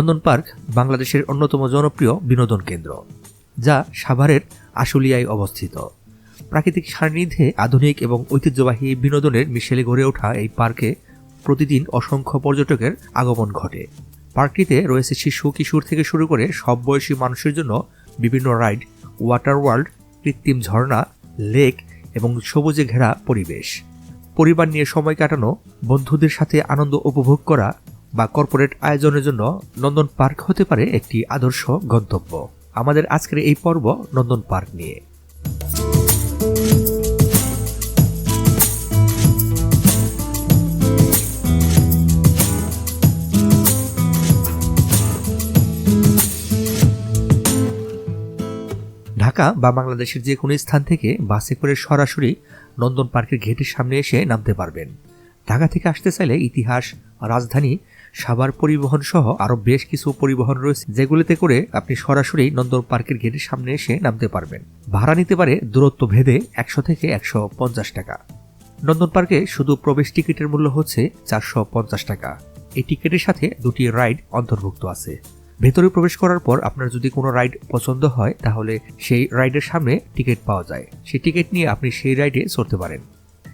নন্দন park বাংলাদেশের অন্যতম জনপ্রিয় বিনোদন কেন্দ্র, যা সাভারের আশুলিয়ায় অবস্থিত। প্রাকৃতিক সান্নিধ্যে আধুনিক এবং ঐতিহ্যবাহী বিনোদনের মিশেলে গড়ে ওঠা এই পার্কে প্রতিদিন অসংখ্য পর্যটকের আগমন ঘটে। পার্কটিতে রয়েছে শিশু, কিশোর থেকে শুরু করে সব বয়সী মানুষের জন্য বিভিন্ন রাইড, ওয়াটার ওয়ার্ল্ড, কৃত্রিম ঝর্ণা, লেক এবং সবুজে ঘেরা পরিবেশ। পরিবার নিয়ে সময় কাটানো, বন্ধুদের সাথে আনন্দ উপভোগ করা বা কর্পোরেট আয়োজনের জন্য নন্দন পার্ক হতে পারে একটি আদর্শ গন্তব্য। আমাদের আজকের এই পর্ব নন্দন পার্ক নিয়ে। ঢাকা বা বাংলাদেশের যে কোনো স্থান থেকে বাসে করে সরাসরি নন্দন পার্কের গেটের সামনে এসে নামতে পারবেন। ঢাকা থেকে আসতে চাইলে ইতিহাস, রাজধানী সাভার পরিবহন সহ আরও বেশ কিছু পরিবহন রয়েছে, যেগুলিতে করে আপনি সরাসরি নন্দন পার্কের গেটের সামনে এসে নামতে পারবেন। ভাড়া নিতে পারে দূরত্ব ভেদে একশো থেকে একশো পঞ্চাশ টাকা। নন্দন পার্কে শুধু প্রবেশ টিকিটের মূল্য হচ্ছে চারশো পঞ্চাশ টাকা। এই টিকিটের সাথে দুটি রাইড অন্তর্ভুক্ত আছে। ভেতরে প্রবেশ করার পর আপনার যদি কোনো রাইড পছন্দ হয়, তাহলে সেই রাইডের সামনে টিকিট পাওয়া যায়। সেই টিকিট নিয়ে আপনি সেই রাইডে চড়তে পারেন।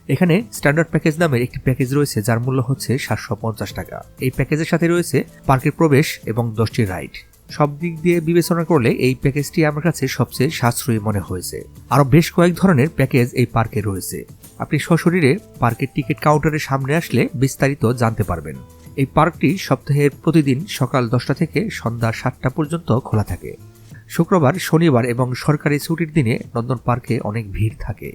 এখানে স্ট্যান্ডার্ড প্যাকেজ নামের একটি প্যাকেজ রয়েছে, যার মূল্য হচ্ছে সাতশো পঞ্চাশ টাকা। এই প্যাকেজের সাথে রয়েছে পার্কের প্রবেশ এবং দশটি রাইড। সব দিক দিয়ে বিবেচনা করলে এই প্যাকেজটি আমার কাছে সবচেয়ে সাশ্রয়ী মনে হয়েছে। আরও বেশ কয়েক ধরনের প্যাকেজ এই পার্কে রয়েছে। আপনি সশরীরে পার্কের টিকিট কাউন্টারের সামনে আসলে বিস্তারিত জানতে পারবেন। এই পার্কটি সপ্তাহের প্রতিদিন সকাল দশটা থেকে সন্ধ্যা সাতটা পর্যন্ত খোলা থাকে। শুক্রবার, শনিবার এবং সরকারি ছুটির দিনে নন্দন পার্কে অনেক ভিড় থাকে।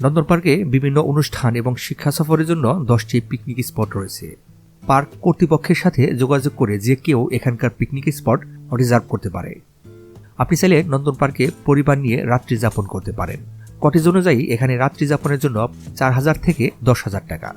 নন্দন পার্কে বিভিন্ন অনুষ্ঠান এবং শিক্ষা সফরের জন্য দশটি পিকনিক স্পট রয়েছে। পার্ক কর্তৃপক্ষের সাথে যোগাযোগ করে যে কেউ এখানকার পিকনিক স্পট রিজার্ভ করতে পারে। আপনি চাইলে নন্দন পার্কে পরিবার নিয়ে রাত্রি যাপন করতে পারেন। কটেজ অনুযায়ী এখানে রাত্রি যাপনের জন্য চার হাজার থেকে দশ হাজার টাকা।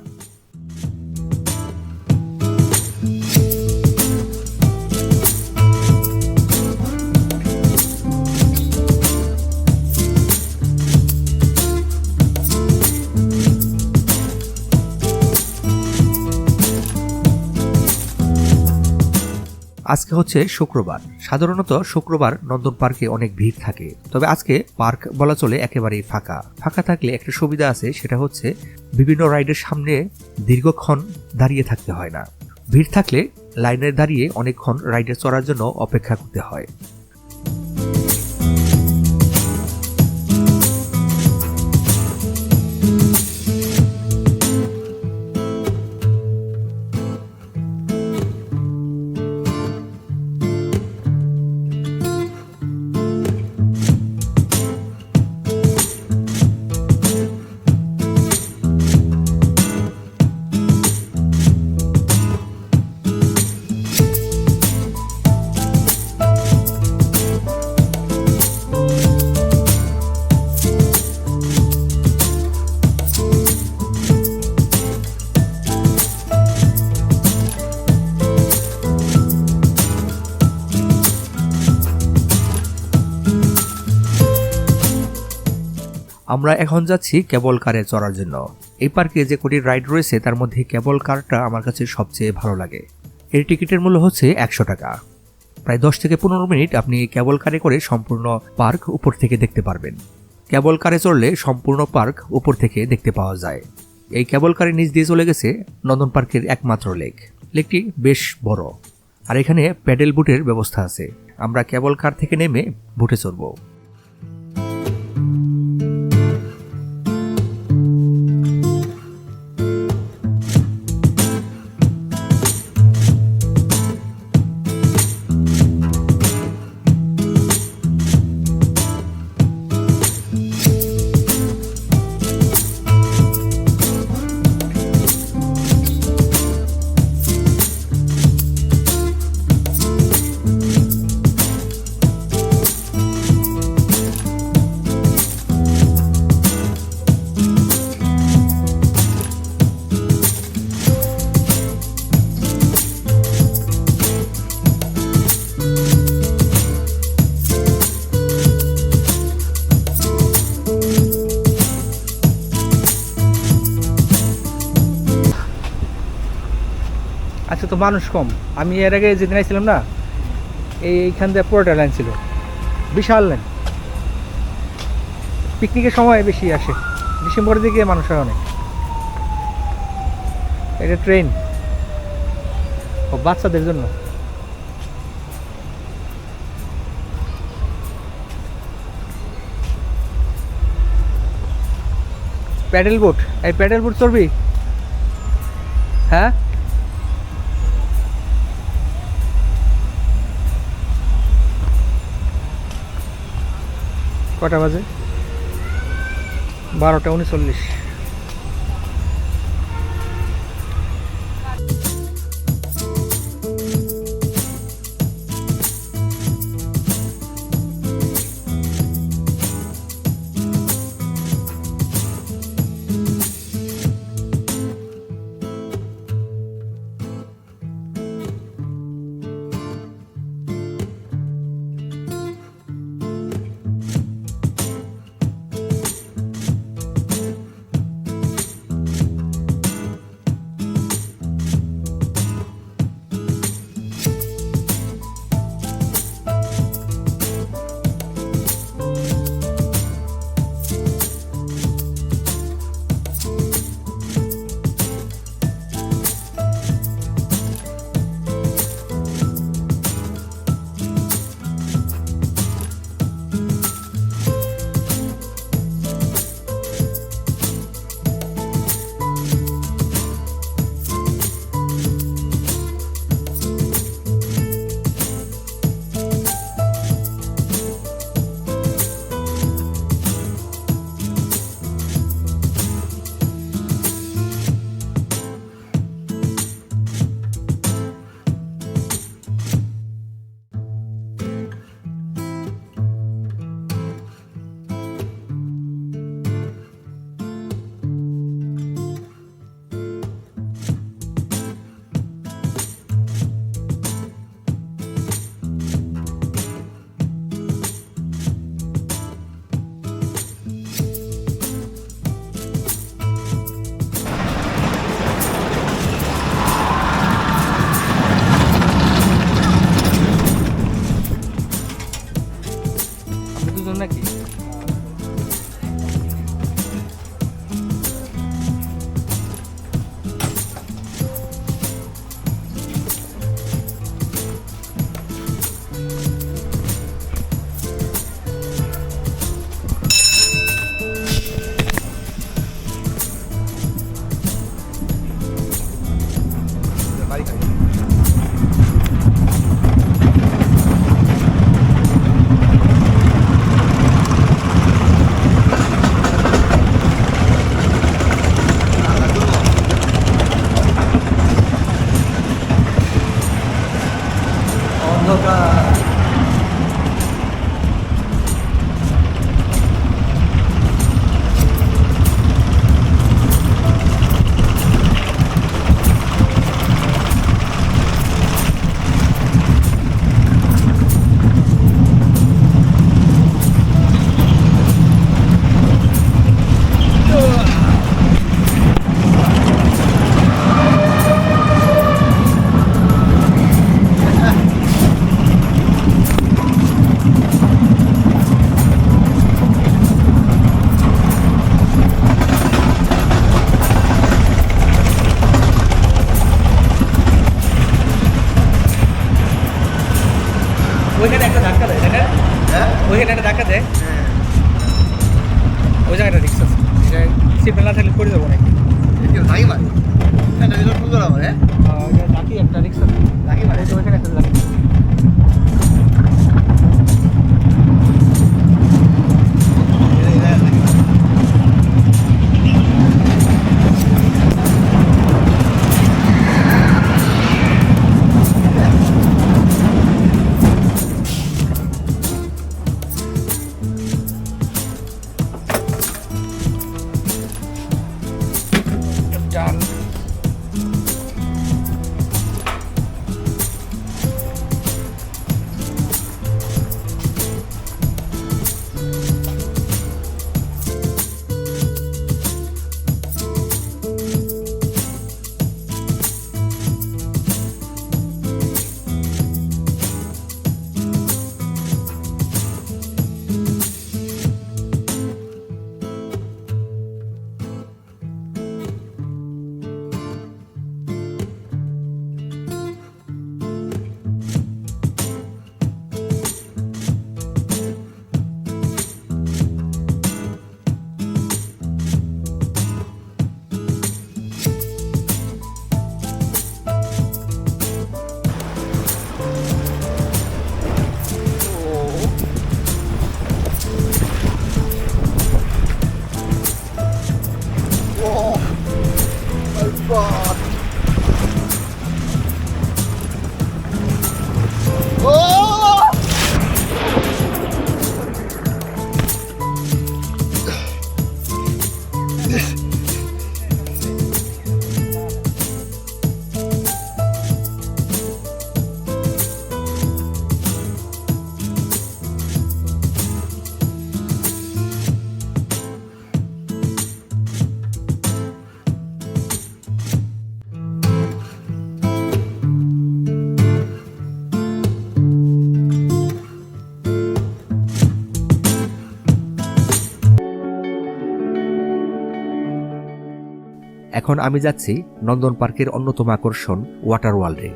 আজকে হচ্ছে শুক্রবার। সাধারণত শুক্রবার নন্দন পার্কে অনেক ভিড় থাকে। তবে আজকে পার্ক বলা চলে একেবারেই ফাঁকা। ফাঁকা থাকলে একটা সুবিধা আছে, সেটা হচ্ছে বিভিন্ন রাইডের সামনে দীর্ঘক্ষণ দাঁড়িয়ে থাকতে হয় না। ভিড় থাকলে লাইনে দাঁড়িয়ে অনেকক্ষণ রাইডে চড়ার জন্য অপেক্ষা করতে হয়। আমরা এখন যাচ্ছি কেবল কারে চড়ার জন্য। এই পার্কে যে কটি রাইড রয়েছে, তার মধ্যে কেবল কারটা আমার কাছে সবচেয়ে ভালো লাগে। এর টিকিটের মূল্য হচ্ছে একশো টাকা। প্রায় দশ থেকে পনেরো মিনিট আপনি কেবল কারে করে সম্পূর্ণ পার্ক উপর থেকে দেখতে পারবেন। কেবল কারে চড়লে সম্পূর্ণ পার্ক উপর থেকে দেখতে পাওয়া যায়। এই কেবল কারে নিচ দিয়ে চলে গেছে নন্দন পার্কের একমাত্র লেক। লেকটি বেশ বড়। আর এখানে প্যাডেল বুটের ব্যবস্থা আছে। আমরা কেবল কার থেকে নেমে বুটে চড়বো। মানুষ কম। আমি এর আগে যেদিন আইছিলাম না, এইখান দিয়ে পুরোটা লাইন ছিল। বিশাল লাইন পিকনিকের সময় বেশি আসে। ডিসেম্বরের দিকে মানুষ হয় অনেক। এটা ট্রেন ও, বাচ্চাদের জন্য। প্যাডেল বোট এই প্যাডেল বোট চড়বি? হ্যাঁ? কটা বাজে? বারোটা উনচল্লিশ। অন্ধকার। যাব নাকি? থাকি মারি। আমার হ্যাঁ? বাকি একটা রিক্সা। থাকি মারি। যে ওইখানে একটা এখন আমি যাচ্ছি নন্দন পার্কের অন্যতম আকর্ষণ ওয়াটার ওয়ার্ল্ডে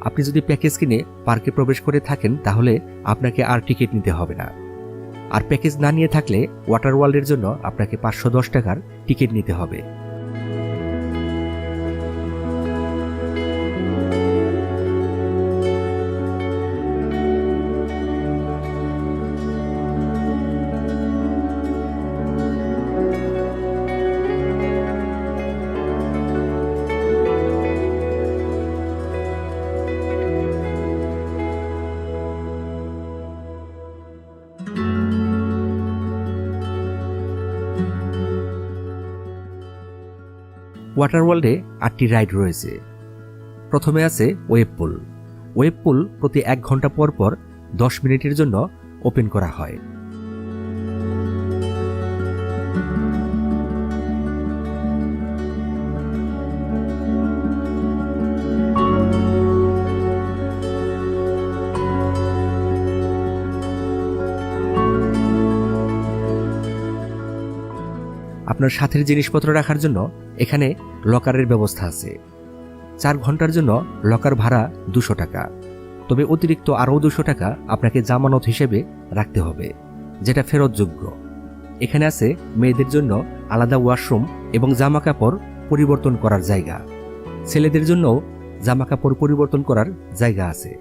আপনি যদি প্যাকেজ কিনে পার্কে প্রবেশ করে থাকেন, তাহলে আপনাকে আর টিকিট নিতে হবে না। আর প্যাকেজ না নিয়ে থাকলে ওয়াটার ওয়ার্ল্ডের জন্য আপনাকে পাঁচশো দশ টাকার টিকিট নিতে হবে। ওয়াটার ওয়ার্ল্ডে আটটি রাইড রয়েছে। প্রথমে আছে ওয়েব পুল। ওয়েব পুল প্রতি এক ঘণ্টা পর পর দশ মিনিটের জন্য ওপেন করা হয়। আপনার সাথের জিনিসপত্র রাখার জন্য এখানে লকারের ব্যবস্থা আছে। চার ঘণ্টার জন্য লকার ভাড়া দুশো টাকা। তবে অতিরিক্ত আরও দুশো টাকা আপনাকে জামানত হিসেবে রাখতে হবে, যেটা ফেরতযোগ্য। এখানে আছে মেয়েদের জন্য আলাদা ওয়াশরুম এবং জামা কাপড় পরিবর্তন করার জায়গা। ছেলেদের জন্য জামা কাপড় পরিবর্তন করার জায়গা আছে।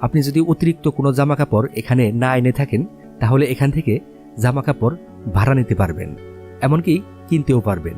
আপনি যদি অতিরিক্ত কোনো জামা কাপড় এখানে না এনে থাকেন, তাহলে এখান থেকে জামা কাপড় ভাড়া নিতে পারবেন। এমনকি কিনতেও পারবেন।